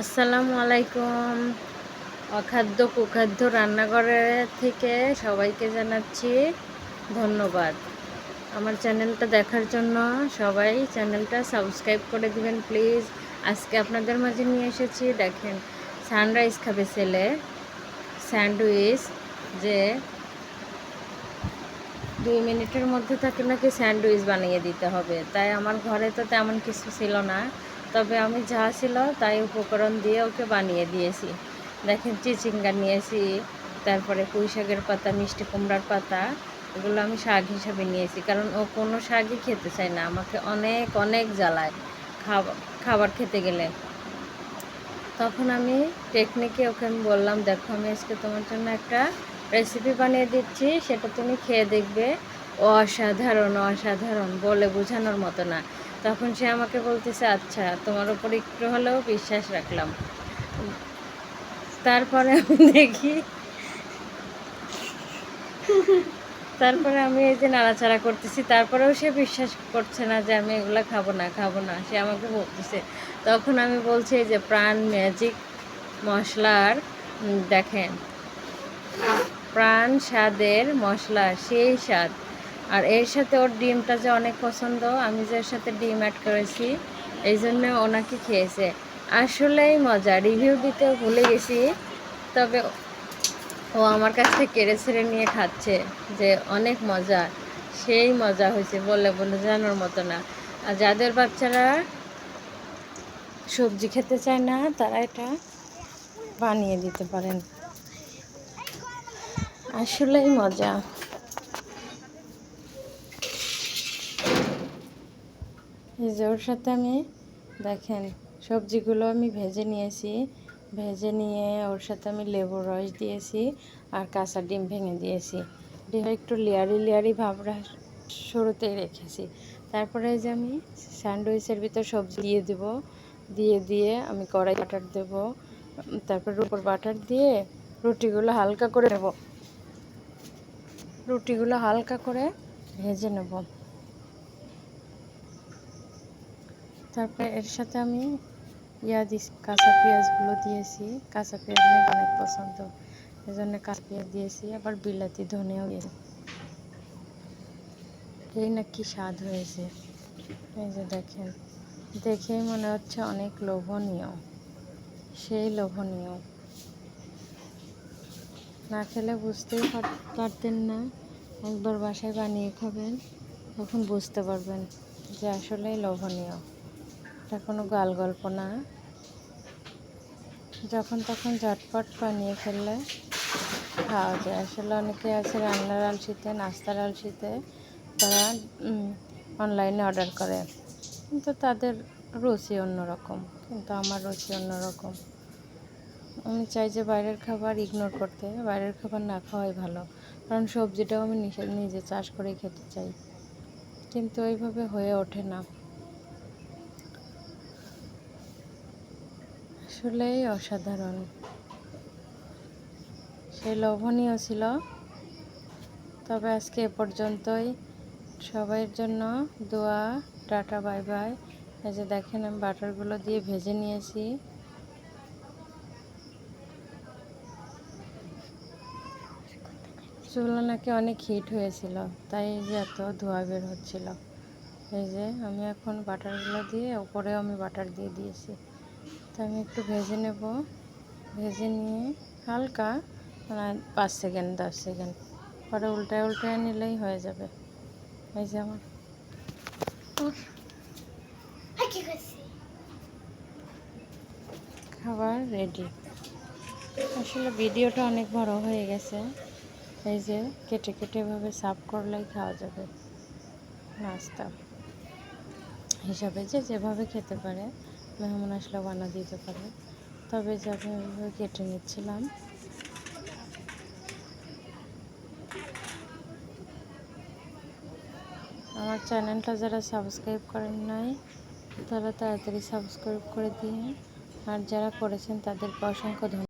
আসসালামু আলাইকুম। অখাদ্য কুখাদ্য রান্নাঘরের থেকে সবাইকে জানাচ্ছি ধন্যবাদ। আমার চ্যানেলটা দেখার জন্য সবাই চ্যানেলটা সাবস্ক্রাইব করে দিবেন, প্লিজ। আজকে আপনাদের মাঝে নিয়ে এসেছি, দেখেন, সানরাইজ খাবে ছেলে, স্যান্ডউইচ যে দুই মিনিটের মধ্যে তাকে নাকি স্যান্ডউইচ বানিয়ে দিতে হবে। তাই আমার ঘরে তো তেমন কিছু ছিল না। তবে আমি যা ছিল তাই উপকরণ দিয়ে ওকে বানিয়ে দিয়েছি। দেখেন চিচিঙ্গা নিয়েছি, তারপরে পুঁই শাকের পাতা, মিষ্টি কুমড়ার পাতা, এগুলো আমি শাক হিসাবে নিয়েছি। কারণ ও কোনো শাকই খেতে চায় না, আমাকে অনেক অনেক জ্বালায় খাবার খাবার খেতে গেলে। তখন আমি টেকনিকে ওকে আমি বললাম, দেখো, আমি আজকে তোমার জন্য একটা রেসিপি বানিয়ে দিচ্ছি, সেটা তুমি খেয়ে দেখবে। অসাধারণ অসাধারণ, বলে বোঝানোর মতো না। তখন সে আমাকে বলতেছে আচ্ছা তোমার ওপর একটু হলেও বিশ্বাস রাখলাম। তারপরে আমি দেখি, তারপরে আমি এই যে নাড়াচাড়া করতেছি, তারপরেও সে বিশ্বাস করছে না যে আমি এগুলো খাব না খাব না। সে আমাকে বলতেছে, তখন আমি বলছি যে প্রাণ ম্যাজিক মশলার দেখেন, প্রাণ স্বাদের মশলা, সেই স্বাদ। আর এর সাথে ওর ডিমটা যে অনেক পছন্দ, আমি যে এর সাথে ডিম অ্যাড করেছি, এই জন্য ওনাকে খেয়েছে। আসলেই মজা রিভিউ দিতে ভুলে গেছি, তবে ও আমার কাছ থেকে কেড়ে ছেড়ে নিয়ে খাচ্ছে যে অনেক মজা, সেই মজা হয়েছে বলে বলে জানার মতো না। আর যাদের বাচ্চারা সবজি খেতে চায় না, তারা এটা বানিয়ে দিতে পারেন। আসলেই মজা। এই যে ওর সাথে আমি, দেখেন, সবজিগুলো আমি ভেজে নিয়েছি। ভেজে নিয়ে ওর সাথে আমি লেবুর রস দিয়েছি আর কাঁচা ডিম ভেঙে দিয়েছি। ডিম একটু লেয়ারি লেয়ারি ভাবরা শুরুতেই রেখেছি। তারপরে যে আমি স্যান্ডউইচের ভিতর সবজি দিয়ে দেব, দিয়ে দিয়ে আমি কড়াই বাটার দেব, তারপর উপর বাটার দিয়ে রুটিগুলো হালকা করে নেব। রুটিগুলো হালকা করে ভেজে নেব। তারপরে এর সাথে আমি ইয়া দিস কাঁচা পেঁয়াজগুলো দিয়েছি। কাঁচা পেঁয়াজ নাকি অনেক পছন্দ। এই জন্য কাঁচা পেঁয়াজ দিয়েছি, আবার বিলাতি, ধনেও দিয়েছি। এই না কি স্বাদ হয়েছে। এই যে দেখেন, দেখেই মনে হচ্ছে অনেক লোভনীয়। সেই লোভনীয়। না খেলে বুঝতেই পারতেন না। একবার বাসায় বানিয়ে খাবেন, তখন বুঝতে পারবেন যে আসলেই লোভনীয়। এটা কোনো গাল গল্প না। যখন তখন ঝটপট বানিয়ে ফেললে খাওয়া যায়। আসলে অনেকে আছে রান্নার আলসিতে, নাস্তার আলসিতে তারা অনলাইনে অর্ডার করে। কিন্তু তাদের রুচি অন্যরকম। কিন্তু আমার রুচি অন্যরকম। আমি চাই যে বাইরের খাবার ইগনোর করতে, বাইরের খাবার না খাওয়াই ভালো। কারণ সবজিটাও আমি নিজে চাষ করে খেতে চাই। কিন্তু ওইভাবে হয়ে ওঠে না। আসলেই অসাধারণ। সে লোভনীয় ছিল। তবে আজকে এ পর্যন্তই। সবাইয়ের জন্য দোয়া, টাটা, বাই বাই। এই যে দেখেন আমি বাটারগুলো দিয়ে ভেজে নিয়েছি। চুলো নাকি অনেক হিট হয়েছিল, তাই যে এত ধোয়া বের হচ্ছিল। এই যে আমি এখন বাটারগুলো দিয়ে উপরেও আমি বাটার দিয়ে দিয়েছি। তো আমি একটু ভেজে নেব। ভেজে নিয়ে হালকা মানে পাঁচ সেকেন্ড দশ সেকেন্ড। পরে উল্টায় উল্টায় নিলেই হয়ে যাবে। এই যে আমার। খাবার রেডি আসলে ভিডিওটা অনেক বড় হয়ে গেছে। এই যে কেটে কেটে এভাবে সাফ করলেই খাওয়া যাবে। নাস্তা। হিসাবে যে যেভাবে খেতে পারে। মেহমান আসলে বানা দিতে পারে। তবে যে কেটে নিচ্ছিলাম। আমার চ্যানেলটা যারা সাবস্ক্রাইব করেন নাই, তারা তাড়াতাড়ি সাবস্ক্রাইব করে দিন। আর যারা করেছেন তাদের অসংখ্য ধন্যবাদ।